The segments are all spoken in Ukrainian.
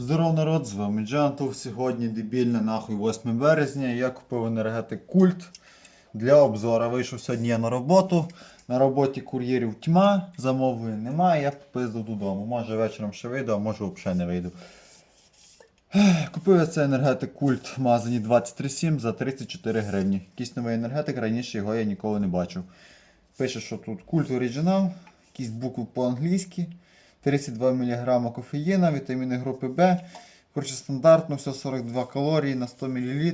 Здоров народ, з вами Джантов. Сьогодні дебільне нахуй 8 березня. Я купив енергетик культ для обзору. Вийшов сьогодні я на роботу. На роботі кур'єрів тьма, замовлень немає, я попиздив додому. Може вечором ще вийду, а може взагалі не вийду. Купив я цей енергетик культ в магазині 237 за 34 гривні. Якийсь новий енергетик, раніше його я ніколи не бачив. Пише, що тут культ оригінал, якісь букви по-англійськи, 32 мг кофеїна, вітаміни групи Б. Коротше, стандартно, все 42 калорії на 100 мл.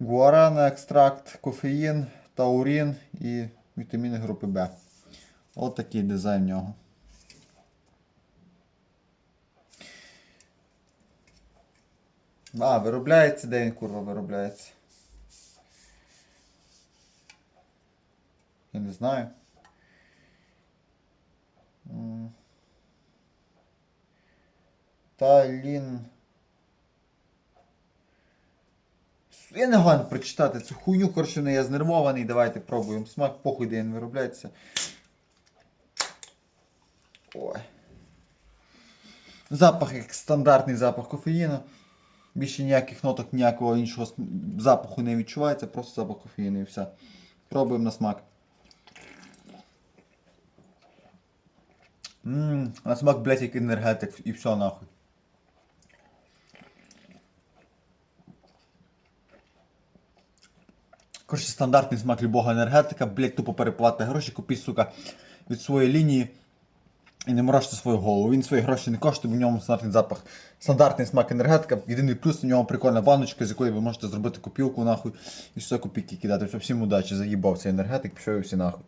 Гуарана, екстракт, кофеїн, таурін і вітаміни групи Б. От такий дизайн в нього. А, виробляється, де він курва виробляється? Я не знаю. Талін. Я не гон прочитати цю хуйню, коротше, не я знервований. Давайте пробуємо. Смак похуй, де він виробляється. Ой. Запах як стандартний запах кофеїну. Більше ніяких ноток, ніякого іншого запаху не відчувається, просто запах кофеїну і все. Пробуємо на смак. Ммм, на смак, блядь, як енергетик і все нахуй. Коротше, стандартний смак любого енергетика, блять, тупо переплати гроші, купіть, сука, від своєї лінії і не морочте свою голову. Він свої гроші не коштує, в ньому стандартний запах, стандартний смак енергетика. Єдиний плюс у нього прикольна баночка, з якої ви можете зробити копілку нахуй і все копійки кидати. Всім удачі, заїбав цей енергетик, пішов і всі нахуй.